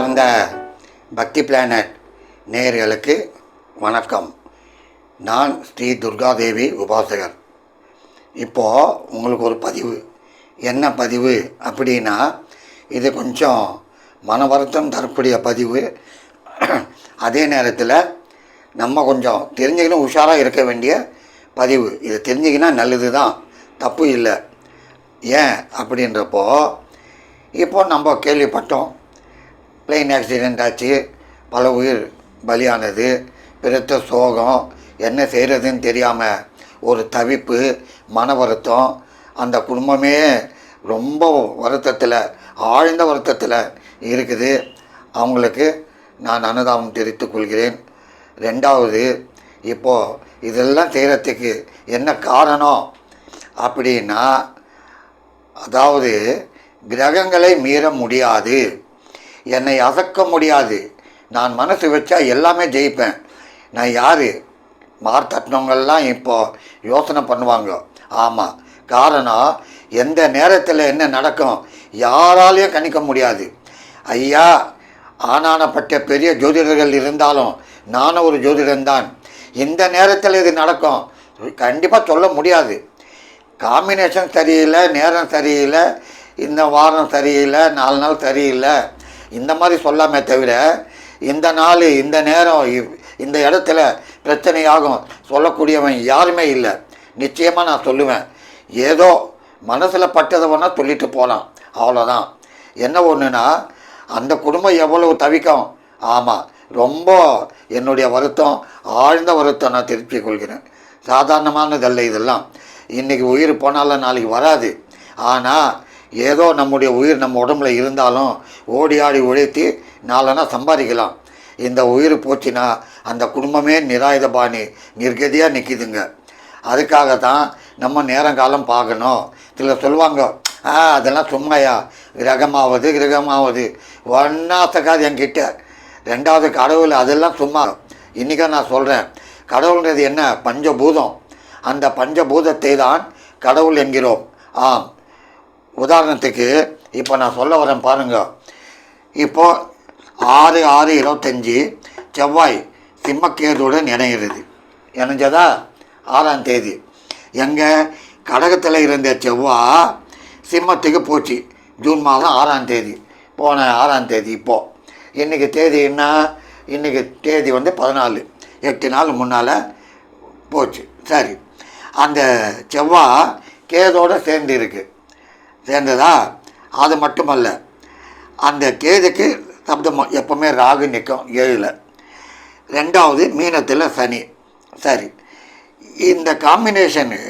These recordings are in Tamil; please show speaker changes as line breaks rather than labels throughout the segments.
சார்ந்த பக்தி பிளானட் நேயர்களுக்கு வணக்கம். நான் ஸ்ரீ துர்காதேவி உபாசகர். இப்போது உங்களுக்கு ஒரு பதிவு. என்ன பதிவு அப்படின்னா இது கொஞ்சம் மன வருத்தம் தரக்கூடிய பதிவு. அதே நேரத்தில் நம்ம கொஞ்சம் தெரிஞ்சுக்கணும் உஷாராக இருக்க வேண்டிய பதிவு. இது தெரிஞ்சுக்கினா நல்லது தான் தப்பு இல்லை. ஏன் அப்படின்றப்போ இப்போ நம்ம கேள்விப்பட்டோம். பிளெயின் ஆக்சிடெண்ட் ஆச்சு. பல உயிர் பலியானது. பெருத்த சோகம். என்ன செய்கிறதுன்னு தெரியாமல் ஒரு தவிப்பு மன வருத்தம். அந்த குடும்பமே ரொம்ப வருத்தத்தில் ஆழ்ந்த வருத்தத்தில் இருக்குது. அவங்களுக்கு நான் அனுதாபம் தெரிவித்துக் கொள்கிறேன். ரெண்டாவது இப்போது இதெல்லாம் செய்கிறதுக்கு என்ன காரணம்? அப்படின்னா அதாவது கிரகங்களை மீற முடியாது. என்னை அசக்க முடியாது. நான் மனசு வச்சா எல்லாமே ஜெயிப்பேன். நான் யார்? மார்த்தட்டினவங்கள்லாம் இப்போது யோசனை பண்ணுவாங்க. ஆமாம் காரணம் எந்த நேரத்தில் என்ன நடக்கும் யாராலையும் கணிக்க முடியாது. ஐயா ஆனானப்பட்ட பெரிய ஜோதிடர்கள் இருந்தாலும் நானும் ஒரு ஜோதிடன்தான் இந்த நேரத்தில் இது நடக்கும் கண்டிப்பாக சொல்ல முடியாது. காம்பினேஷன் சரியில்லை நேரம் சரியில்லை இந்த வாரம் சரியில்லை நாலு நாள் சரியில்லை. இந்த மாதிரி சொல்லாமே தவிர இந்த நாள் இந்த நேரம் இந்த இடத்துல பிரச்சனையாகும் சொல்லக்கூடியவன் யாருமே இல்லை. நிச்சயமாக நான் சொல்லுவேன். ஏதோ மனசில் பட்டதை வேணால் சொல்லிட்டு போகலாம் அவ்வளோதான் என்ன ஒன்றுனா அந்த குடும்பம் எவ்வளவு தவிக்கும்? ஆமாம் ரொம்ப என்னுடைய வருத்தம் ஆழ்ந்த வருத்தம் நான் திருப்பிக் கொள்கிறேன். சாதாரணமானதல்ல இதெல்லாம். இன்றைக்கி உயிர் போனாலும் நாளைக்கு வராது. ஆனால் ஏதோ நம்முடைய உயிர் நம்ம உடம்புல இருந்தாலும் ஓடி ஆடி உழைத்து நாளனா சம்பாதிக்கலாம். இந்த உயிர் போச்சுன்னா அந்த குடும்பமே நிராயுத பாணி நிர்கதியாக நிற்கிதுங்க அதுக்காக தான் நம்ம நேரங்காலம் பார்க்கணும். சிலர் சொல்லுவாங்க ஆ அதெல்லாம் சும்மாயா. கிரகமாவது கிரகமாவது. ஒன்னாசக்காது என்கிட்ட. ரெண்டாவது கடவுள் அதெல்லாம் சும்மா. இன்றைக்கா நான் சொல்கிறேன் கடவுள்ன்றது என்ன? பஞ்சபூதம். அந்த பஞ்சபூதத்தை தான் கடவுள் என்கிறோம். ஆம். உதாரணத்துக்கு இப்போ நான் சொல்ல வரேன் பாருங்கள் இப்போது ஆறு ஆறு இருபத்தஞ்சி செவ்வாய் சிம்மக்கேதுடன் இணைகிறது. இணைஞ்சதா? ஆறாம் தேதி. எங்கே கடகத்தில் இருந்த செவ்வாய் சிம்மத்துக்கு போச்சு. ஜூன் மாதம் ஆறாம் தேதி. போன ஆறாம் தேதி இப்போது இன்றைக்கி தேதி என்ன? இன்றைக்கி தேதி வந்து பதினாலு. எட்டு நாள் முன்னால் போச்சு. சரி. அந்த செவ்வாய் கேதோடு சேர்ந்து இருக்குது சேர்ந்ததா அது மட்டுமல்ல அந்த கேதுக்கு சப்தம் எப்போவுமே ராகு நிற்கும் ஏழில். ரெண்டாவது மீனத்தில் சனி. சரி. இந்த காம்பினேஷனு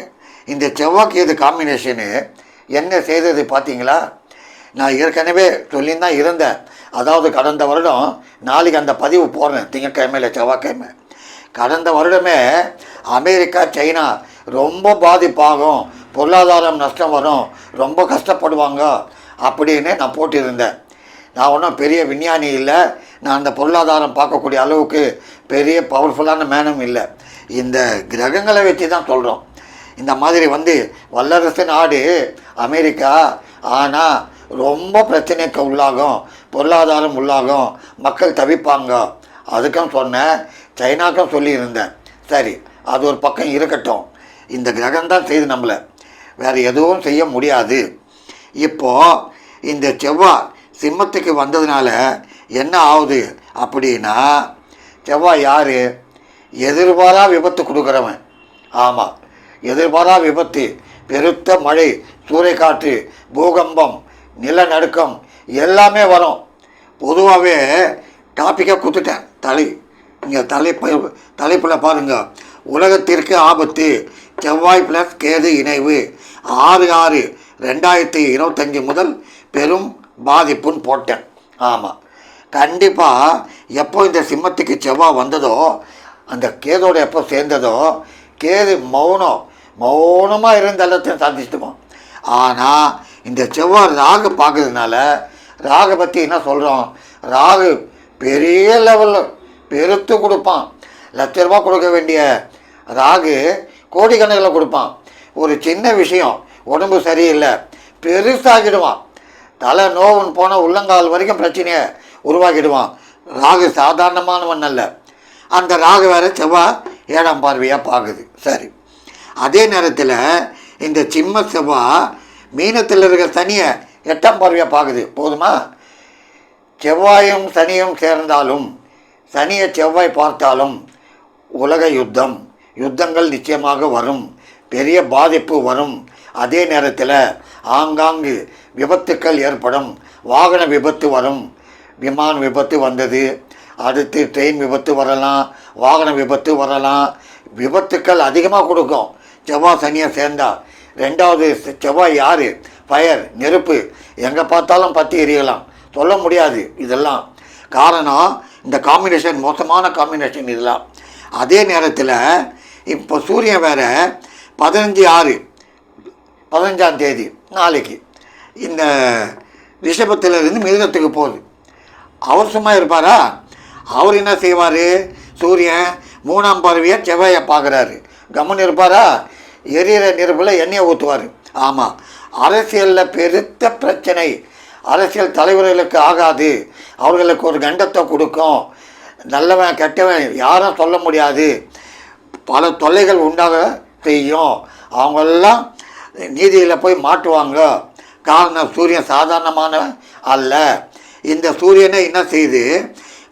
இந்த செவ்வாய் கேது காம்பினேஷனு என்ன செய்தது பார்த்தீங்களா? நான் ஏற்கனவே சொல்லியிருந்தான் இருந்தேன். அதாவது கடந்த வருடம் நாளைக்கு அந்த பதிவு போடுறேன் திங்கக்கிழமையில் செவ்வாய்க்கிழமை. கடந்த வருடமே அமெரிக்கா சைனா ரொம்ப பாதிப்பாகும் பொருளாதாரம் நஷ்டம் வரும் ரொம்ப கஷ்டப்படுவாங்க அப்படின்னு நான் போட்டிருந்தேன். நான் ஒன்றும் பெரிய விஞ்ஞானி இல்லை. நான் அந்த பொருளாதாரம் பார்க்கக்கூடிய அளவுக்கு பெரிய பவர்ஃபுல்லான மேனும் இல்லை. இந்த கிரகங்களை வச்சு தான் சொல்கிறோம் இந்த மாதிரி வந்து வல்லரசு நாடு அமெரிக்கா ஆனால் ரொம்ப பிரச்சனைக்கு உள்ளாகும் பொருளாதாரம் உள்ளாகும் மக்கள் தவிப்பாங்க. அதுக்கும் சொன்னேன் சைனாக்கும் சொல்லியிருந்தேன். சரி அது ஒரு பக்கம் இருக்கட்டும். இந்த கிரகம் தான் செய்து நம்மளை. வேறு எதுவும் செய்ய முடியாது. இப்போது இந்த செவ்வாய் சிம்மத்துக்கு வந்ததுனால என்ன ஆகுது அப்படின்னா செவ்வாய் யார்? எதிர்பாரா விபத்து கொடுக்குறவன். ஆமாம் எதிர்பாரா விபத்து பெருத்த மழை சூறைக்காற்று பூகம்பம் நிலநடுக்கம் எல்லாமே வரும். பொதுவாகவே டாப்பிக்காக கொடுத்துட்டேன் தலை இங்கே தலைப்பு தலைப்பில் பாருங்கள் உலகத்திற்கு ஆபத்து செவ்வாய் ப்ளஸ் கேது இணைவு. ஆறு ஆறு ரெண்டாயிரத்தி இருபத்தஞ்சி முதல் பெரும் பாதிப்புன்னு போட்டேன். ஆமாம் கண்டிப்பாக எப்போ இந்த சிம்மத்துக்கு செவ்வாய் வந்ததோ அந்த கேதோட எப்போ சேர்ந்ததோ கேது மௌனம் மௌனமாக இருந்த எல்லாத்தையும் சாதிச்சிட்டுமா ஆனால் இந்த செவ்வாய் ராகு பார்க்கறதுனால ராகு பற்றி என்ன சொல்கிறோம் ராகு பெரிய லெவலில் பெருத்து கொடுப்பான். லட்ச ரூபா கொடுக்க வேண்டிய ராகு கோடிக்கணக்கில் கொடுப்பான். ஒரு சின்ன விஷயம் உடம்பு சரியில்லை பெருசாகிடுவான். தலை நோவுன்னு போனால் உள்ளங்கால் வரைக்கும் பிரச்சனையை உருவாக்கிடுவான். ராகு சாதாரணமானவன் அல்ல. அந்த ராகு வேறு செவ்வாய் ஏழாம் பார்வையாக பார்க்குது சரி. அதே நேரத்தில் இந்த சிம்ம செவ்வாய் மீனத்தில் இருக்கிற சனியை எட்டாம் பார்வையாக பார்க்குது போதுமா? செவ்வாயும் சனியும் சேர்ந்தாலும் சனியை செவ்வாய் பார்த்தாலும் உலக யுத்தம். யுத்தங்கள் நிச்சயமாக வரும். பெரிய பாதிப்பு வரும். அதே நேரத்தில் ஆங்காங்கு விபத்துக்கள் ஏற்படும். வாகன விபத்து வரும். விமான விபத்து வந்தது. அடுத்து ட்ரெயின் விபத்து வரலாம். வாகன விபத்து வரலாம். விபத்துக்கள் அதிகமாக கொடுக்கும். செவ்வாய் சனியை சேர்ந்தா. ரெண்டாவது செவ்வாய் யார்? ஃபயர் நெருப்பு. எங்கே பார்த்தாலும் பற்றி எரியலாம் சொல்ல முடியாது இதெல்லாம். காரணம் இந்த காம்பினேஷன் மோசமான காம்பினேஷன் இதெல்லாம். அதே நேரத்தில் இப்போ சூரியன் வேற பதினஞ்சு ஆறு பதினஞ்சாம் தேதி நாளைக்கு. இந்த ரிஷபத்திலிருந்து மிருகத்துக்கு போகுது. அவர் சும்மா இருப்பாரா? அவர் என்ன செய்வார்? சூரியன் மூணாம் பறவையாக செவ்வாயை பார்க்குறாரு. கம்மன் இருப்பாரா? எரியிற நெருப்பில் எண்ணெயை ஊற்றுவார் ஆமாம் அரசியலில் பெருத்த பிரச்சனை. அரசியல் தலைவர்களுக்கு ஆகாது. அவர்களுக்கு ஒரு கண்டத்தை கொடுக்கும். நல்லவன் கெட்டவன் யாரும் சொல்ல முடியாது. பல தொல்லைகள் உண்டாக செய்யும். அவங்கெல்லாம் நீதியில் போய் மாட்டுவாங்க. காரணம் சூரியன் சாதாரணமான அல்ல. இந்த சூரியனை என்ன செய்யுது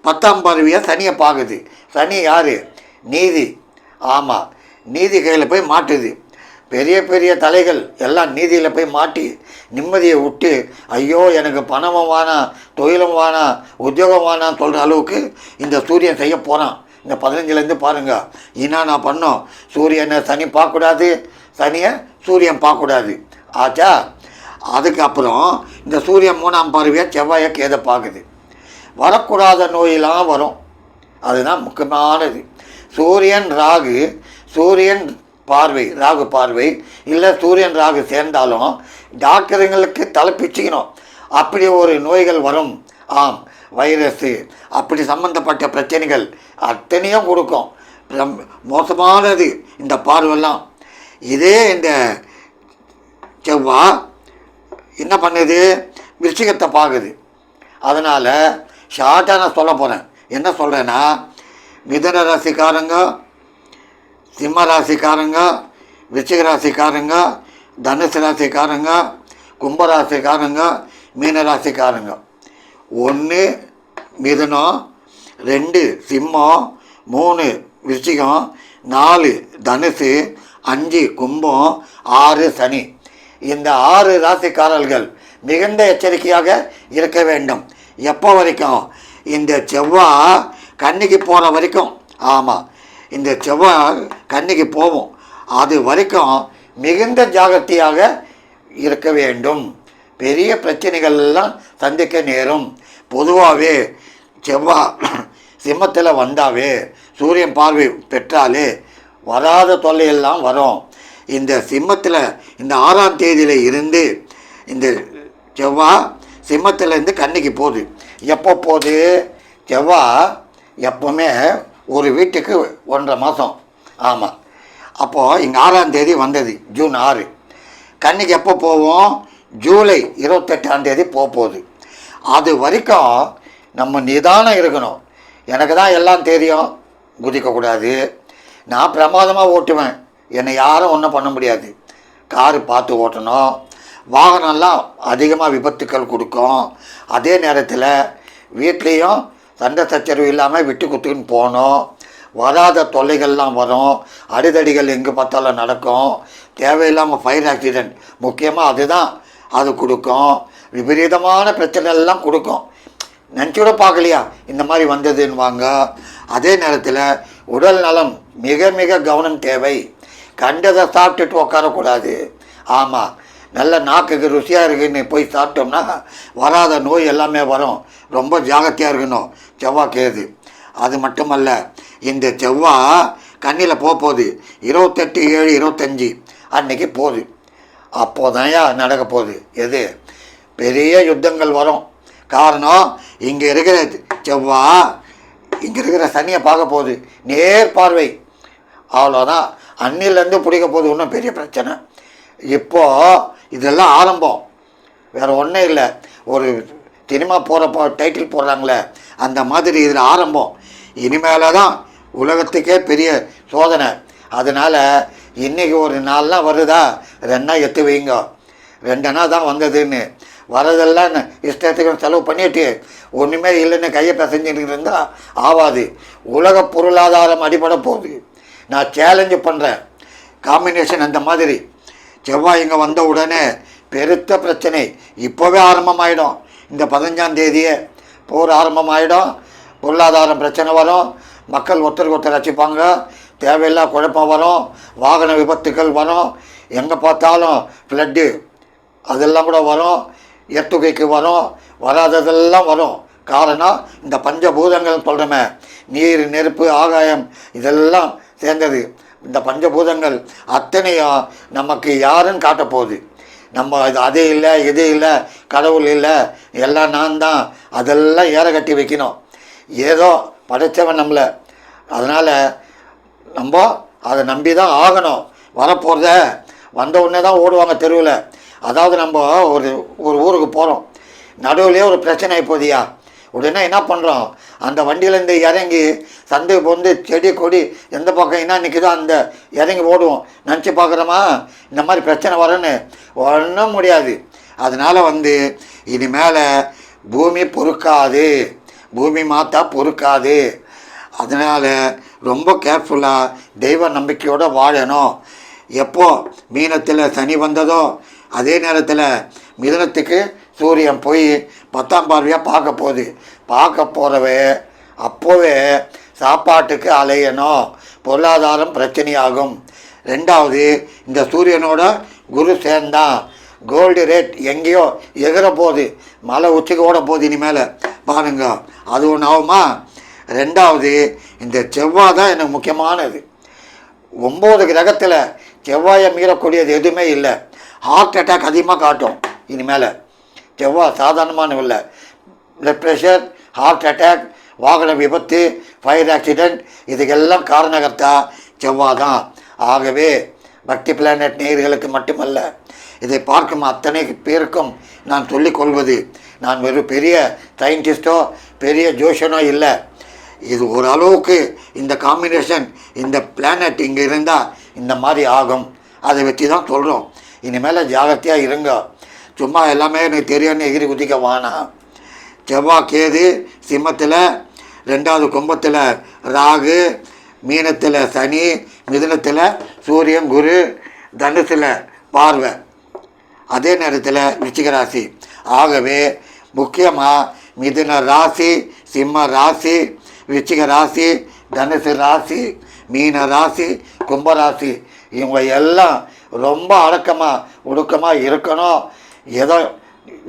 பத்தாம் பருவியாக சனியை பார்க்குது. சனி யார்? நீதி. ஆமாம் நீதி கையில் போய் மாட்டுது. பெரிய பெரிய தலைகள் எல்லாம் நீதியில் போய் மாட்டி நிம்மதியை விட்டு ஐயோ எனக்கு பணமும் வேணாம் தொழிலும் வேணாம் உத்தியோகம் வேணாம்னு சொல்கிற அளவுக்கு இந்த சூரியன் செய்ய போகிறான் இந்த பதினஞ்சுலேருந்து பாருங்கள் என்ன நான் பண்ணோம். சூரியனை சனி பார்க்கக்கூடாது. சனியை சூரியன் பார்க்கக்கூடாது. ஆச்சா? அதுக்கப்புறம் இந்த சூரியன் மூணாம் பார்வையை செவ்வாயை கேதை பார்க்குது. வரக்கூடாத நோயெல்லாம் வரும். அதுதான் முக்கியமானது. சூரியன் ராகு சூரியன் பார்வை ராகு பார்வை இல்லை சூரியன் ராகு சேர்ந்தாலும் டாக்டருங்களுக்கு தலைப்பிச்சுக்கணும் அப்படி ஒரு நோய்கள் வரும். ஆம் வைரஸு. அப்படி சம்மந்தப்பட்ட பிரச்சனைகள் அத்தனையும் கொடுக்கும். மோசமானது இந்த பார்வெல்லாம். இதே இந்த செவ்வா என்ன பண்ணுது? விருச்சிகத்தை பார்க்குது. அதனால் ஷார்ட்டாக நான் சொல்ல போகிறேன் என்ன சொல்கிறேன்னா மிதன ராசிக்காரங்க சிம்ம ராசிக்காரங்க விருச்சிக ராசிக்காரங்க தனுசு ராசிக்காரங்க கும்பராசிக்காரங்க மீன ராசிக்காரங்க. ஒன்று மிதுனம் ரெண்டு சிம்மம் மூணு விருச்சிகம் நாலு தனுசு அஞ்சு கும்பம் ஆறு சனி. இந்த ஆறு ராசிக்காரர்கள் மிகுந்த எச்சரிக்கையாக இருக்க வேண்டும். எப்போ வரைக்கும்? இந்த செவ்வாய் கன்னிக்கு போகிற வரைக்கும். ஆமாம் இந்த செவ்வாய் கன்னிக்கு போவோம். அது வரைக்கும் மிகுந்த ஜாகிரதையாக இருக்க வேண்டும். பெரிய பிரச்சனைகள் எல்லாம் சந்திக்க நேரும். பொதுவாகவே செவ்வாய் சிம்மத்தில் வந்தாவே சூரியன் பார்வை பெற்றாலே வராத தொல்லையெல்லாம் வரும். இந்த சிம்மத்தில் இந்த ஆறாம் தேதியில் இருந்து இந்த செவ்வாய் சிம்மத்திலேருந்து கண்ணிக்கு போகுது. எப்போ போகுது? செவ்வாய் எப்போவுமே ஒரு வீட்டுக்கு ஒன்றரை மாதம் ஆமாம் அப்போது இங்கே ஆறாம் தேதி வந்தது ஜூன் ஆறு. கண்ணிக்கு எப்போ போவோம்? ஜூலை இருபத்தெட்டாம் தேதி போக போகுது அது வரைக்கும் நம்ம நிதானம் இருக்கணும். எனக்கு தான் எல்லாம் தெரியும். குதிக்கக்கூடாது. நான் பிரமாதமாக ஓட்டுவேன். என்னை யாரும் ஒன்றும் பண்ண முடியாது. காரு பார்த்து ஓட்டணும். வாகனம்லாம் அதிகமாக விபத்துக்கள் கொடுக்கும். அதே நேரத்தில் வீட்லேயும் சண்டை சச்சரவு இல்லாமல் விட்டு குத்துக்குன்னு போகணும். வராத தொல்லைகள்லாம் வரும். அடிதடிகள் எங்கே பார்த்தாலும் நடக்கும். தேவையில்லாமல் ஃபயர் ஆக்சிடெண்ட் முக்கியமாக அதுதான் அது கொடுக்கும். விபரீதமான பிரச்சனைலாம் கொடுக்கும். நினச்சி கூட பார்க்கலையா? இந்த மாதிரி வந்ததுன்னுவாங்க. அதே நேரத்தில் உடல் நலம் மிக மிக கவனம் தேவை. கண்டதை சாப்பிட்டுட்டு உட்காரக்கூடாது ஆமாம் நல்ல நாக்குக்கு ருசியாக இருக்குன்னு போய் சாப்பிட்டோம்னா வராத நோய் எல்லாமே வரும். ரொம்ப ஜாகிரதையாக இருக்கணும். செவ்வாய் கேது. அது மட்டுமல்ல இந்த செவ்வாய் கண்ணில் போக போகுது. இருபத்தெட்டு ஏழு இருபத்தஞ்சி. அன்னைக்கு போகுது. அப்போதான்யா நடக்க போகுது எது? பெரிய யுத்தங்கள் வரும். காரணம் இங்கே இருக்கிற செவ்வா இங்கே இருக்கிற சனியை பார்க்க போகுது. நேர் பார்வை. அவ்வளோதான் அன்னிலேருந்து பிடிக்க போகுது. ஒன்றும் பெரிய பிரச்சனை. இப்போது இதெல்லாம் ஆரம்பம். வேறு ஒன்றும் இல்லை. ஒரு சினிமா போகிறப்போ டைட்டில் போடுறாங்களே அந்த மாதிரி இதில் ஆரம்பம். இனிமேல தான் உலகத்துக்கே பெரிய சோதனை. அதனால் இன்றைக்கி ஒரு நாள்லாம் வருதா? ரெண்டா எத்து வைங்க. ரெண்டனா தான் வந்ததுன்னு. வரதெல்லாம் இஷ்டத்துக்கு செலவு பண்ணிட்டு ஒன்றுமே இல்லைன்னு கையை பிசைஞ்சுட்டு இருந்தால் ஆவாது. உலக பொருளாதாரம் அடிபட போகுது. நான் சேலஞ்சு பண்ணுறேன் காம்பினேஷன் அந்த மாதிரி. செவ்வாய் இங்கே வந்த உடனே பெருத்த பிரச்சனை. இப்போவே ஆரம்பமாயிடும். இந்த பதினஞ்சாம் தேதியே போர் ஆரம்பமாயிடும். பொருளாதாரம் பிரச்சனை வரும். மக்கள் ஒருத்தருக்கு ஒருத்தர் ரசிப்பாங்க. தேவையில்லா குழப்பம் வரும் வாகன விபத்துக்கள் வரும் எங்கே பார்த்தாலும் ஃப்ளட்டு அதெல்லாம் கூட வரும் எத்துகைக்கு வரும் வராததெல்லாம் வரும். காரணம் இந்த பஞ்சபூதங்கள் சொல்கிறோமே நீர் நெருப்பு ஆகாயம் இதெல்லாம் சேர்ந்தது. இந்த பஞ்சபூதங்கள் அத்தனையும் நமக்கு யாருன்னு காட்டப்போகுது நம்ம இது அது இல்லை இது இல்லை கடவுள் இல்லை எல்லாம் நான் தான். அதெல்லாம் ஏற கட்டி வைக்கணும். ஏதோ படைச்சவன் நம்மளை. அதனால் நம்ம அதை நம்பி தான் ஆகணும். வரப்போகிறத வந்த உடனே தான் ஓடுவாங்க தெருவில். அதாவது நம்ம ஒரு ஒரு ஊருக்கு போகிறோம் நடுவுலேயே ஒரு பிரச்சனை இப்போதியா உடனே என்ன பண்ணுறோம் அந்த வண்டியிலேருந்து இறங்கி சந்தை பொந்து செடி கொடி எந்த பக்கம் என்ன நிற்குதோ அந்த இறங்கி ஓடுவோம். நினச்சி பார்க்குறோமா? இந்த மாதிரி பிரச்சனை வரேன்னு ஒன்றும் முடியாது. அதனால் வந்து இனிமேல் பூமி பொறுக்காது. பூமி மாத்தா பொறுக்காது. அதனால் ரொம்ப கேர்ஃபுல்லாக தெய்வ நம்பிக்கையோடு வாழணும். எப்போ மீனத்தில் சனி வந்ததோ அதே நேரத்தில் மிதனத்துக்கு சூரியன் போய் பத்தாம் பார்வையாக பார்க்க போகுது. பார்க்க போகிறவே அப்போவே சாப்பாட்டுக்கு அலையணும். பொருளாதாரம் பிரச்சனையாகும். ரெண்டாவது இந்த சூரியனோட குரு சேர்ந்தான். கோல்டு ரேட் எங்கேயோ எகிற போகுது. மலை உச்சிக்கு ஓட போகுது இனிமேல். பாருங்க அது ஒன்று ஆகுமா? ரெண்டாவது இந்த செவ்வாய் தான் எனக்கு முக்கியமானது. ஒம்பது கிரகத்தில் செவ்வாயை மீறக்கூடியது எதுவுமே இல்லை. ஹார்ட் அட்டாக் அதிகமாக காட்டும் இனிமேல். செவ்வாய் சாதாரணமான இல்லை. பிளட் ப்ரெஷர் ஹார்ட் அட்டாக் வாகன விபத்து ஃபயர் ஆக்சிடெண்ட் இதுக்கெல்லாம் காரணகர்த்தா செவ்வாய் தான். ஆகவே பக்தி பிளானட் நேயர்களுக்கு மட்டுமல்ல இதை பார்க்கும் அத்தனை பேருக்கும் நான் சொல்லிக்கொள்வது நான் வெறும் பெரிய சயின்டிஸ்டோ பெரிய ஜோஷனோ இல்லை. இது ஓரளவுக்கு இந்த காம்பினேஷன் இந்த பிளானட் இங்கே இருந்தால் இந்த மாதிரி ஆகும். அதை வச்சு தான் சொல்கிறோம் இனிமேல் ஜாகிரதையாக இருங்க. சும்மா எல்லாமே எனக்கு தெரியும்னு எகிரி குதிக்க வானா. செவ்வாய் கேது சிம்மத்தில் ரெண்டாவது கும்பத்தில் ராகு மீனத்தில் சனி மிதுனத்தில் சூரியன் குரு தனுசில் பார்வை. அதே நேரத்தில் விருச்சிக ராசி. ஆகவே முக்கியமாக மிதுன ராசி சிம்ம ராசி விச்சிக ராசி தனுசு ராசி மீன ராசி கும்பராசி இவங்க எல்லாம் ரொம்ப அடக்கமாக ஒடுக்கமாக இருக்கணும். ஏதோ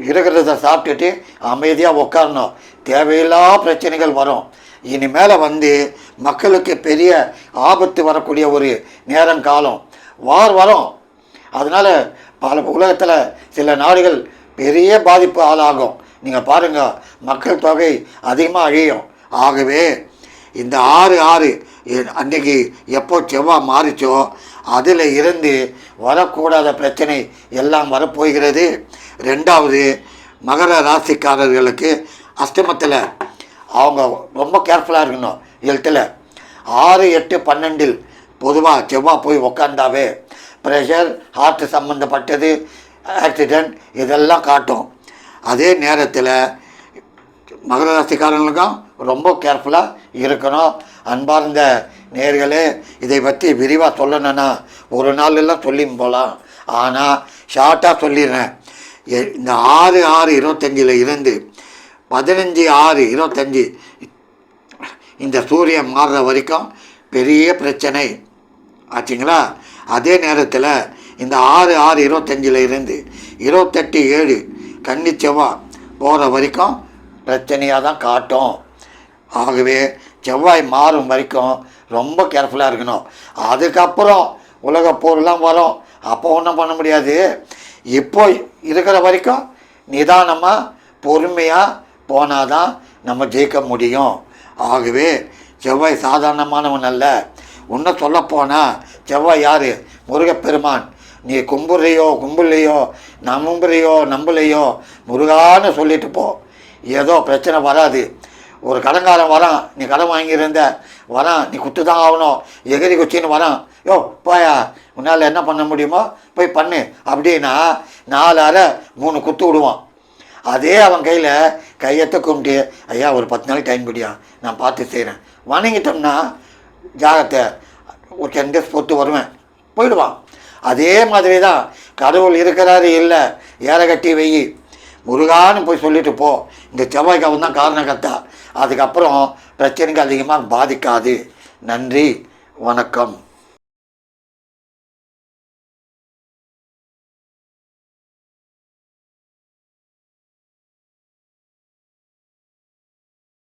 இருக்கிறத சாப்பிட்டுட்டு அமைதியாக உட்காரணும் தேவையில்லா பிரச்சனைகள் வரும். இனிமேல் வந்து மக்களுக்கு பெரிய ஆபத்து வரக்கூடிய ஒரு நேரம் காலம். வார் வரும். அதனால் பல உலகத்தில் சில நாடுகள் பெரிய பாதிப்பு ஆளாகும். நீங்கள் பாருங்கள் மக்கள் தொகை அதிகமாக அழியும். ஆகவே இந்த ஆறு ஆறு அன்றைக்கி அன்னைக்கு எப்போ செவ்வாய் மாறிச்சோ அதில் இருந்து வரக்கூடாத பிரச்சனை எல்லாம் வரப்போகிறது. ரெண்டாவது மகர ராசிக்காரர்களுக்கு அஷ்டமத்தில் அவங்க ரொம்ப கேர்ஃபுல்லாக இருக்கணும் எழுத்தில் ஆறு எட்டு பன்னெண்டில் பொதுவாக செவ்வாய் போய் உக்காந்தாவே ப்ரெஷர் ஹார்ட் சம்மந்தப்பட்டது ஆக்சிடெண்ட் இதெல்லாம் காட்டும். அதே நேரத்தில் மகர ராசிக்காரங்களுக்கும் ரொம்ப கேர்ஃபுல்லாக இருக்கணும். அன்பார்ந்த நேர்களே இதை பற்றி விரிவாக சொல்லணும்னா ஒரு நாள் எல்லாம் சொல்லி போகலாம் ஆனால் ஷார்ட்டாக சொல்லிடுறேன். எ- இந்த ஆறு ஆறு இருபத்தஞ்சில் இருந்து பதினஞ்சு ஆறு இருபத்தஞ்சி இந்த சூரியன் மாறுற வரைக்கும் பெரிய பிரச்சனை. ஆச்சுங்களா? அதே நேரத்தில் இந்த ஆறு ஆறு இருபத்தஞ்சில் இருந்து இருபத்தெட்டு ஏழு கன்னிச்சவா போகிற வரைக்கும் பிரச்சனையாக தான் காட்டும். ஆகவே செவ்வாய் மாறும் வரைக்கும் ரொம்ப கேர்ஃபுல்லாக இருக்கணும். அதுக்கப்புறம் உலக போர்லாம் வரும். அப்போ ஒன்றும் பண்ண முடியாது. இப்போ இருக்கிற வரைக்கும் நிதானமாக பொறுமையாக போனால் தான் நம்ம ஜெயிக்க முடியும். ஆகவே செவ்வாய் சாதாரணமானவன் அல்ல. இன்னும் சொல்லப்போனால் செவ்வாய் யார்? முருகப்பெருமான். நீ கும்புறையோ கும்புலையோ நம்புறையோ நம்பலையோ முருகான்னு சொல்லிட்டு போ. ஏதோ பிரச்சனை வராது. ஒரு கடன்காரன் வரான் நீ கடன் வாங்கியிருந்த வரான் நீ குத்து தான் ஆகணும் எகிரி குச்சின்னு வரான். யோ போயா உன்னால் என்ன பண்ண முடியுமோ போய் பண்ணு. அப்படின்னா நாலு அரை மூணு குத்து விடுவான். அதே அவன் கையில் கையத்தை கும்பிட்டு ஐயா ஒரு பத்து நாளைக்கு டைம் குடியா நான் பார்த்து செய்கிறேன் வணங்கிட்டோம்னா ஜாகத்தை ஒரு டென் டேஸ் பொறுத்து வருவேன். போயிடுவான். அதே மாதிரி தான் கடவுள் இருக்கிறாரு இல்லை ஏற கட்டி வெயி. முருகான்னு போய் சொல்லிட்டு போ. இந்த செவ்வாய்க்காவும் தான் காரணக்கர்த்தா அதுக்கப்புறம் பிரச்சனைக்கு அதிகமாக பாதிக்காது. நன்றி. வணக்கம்.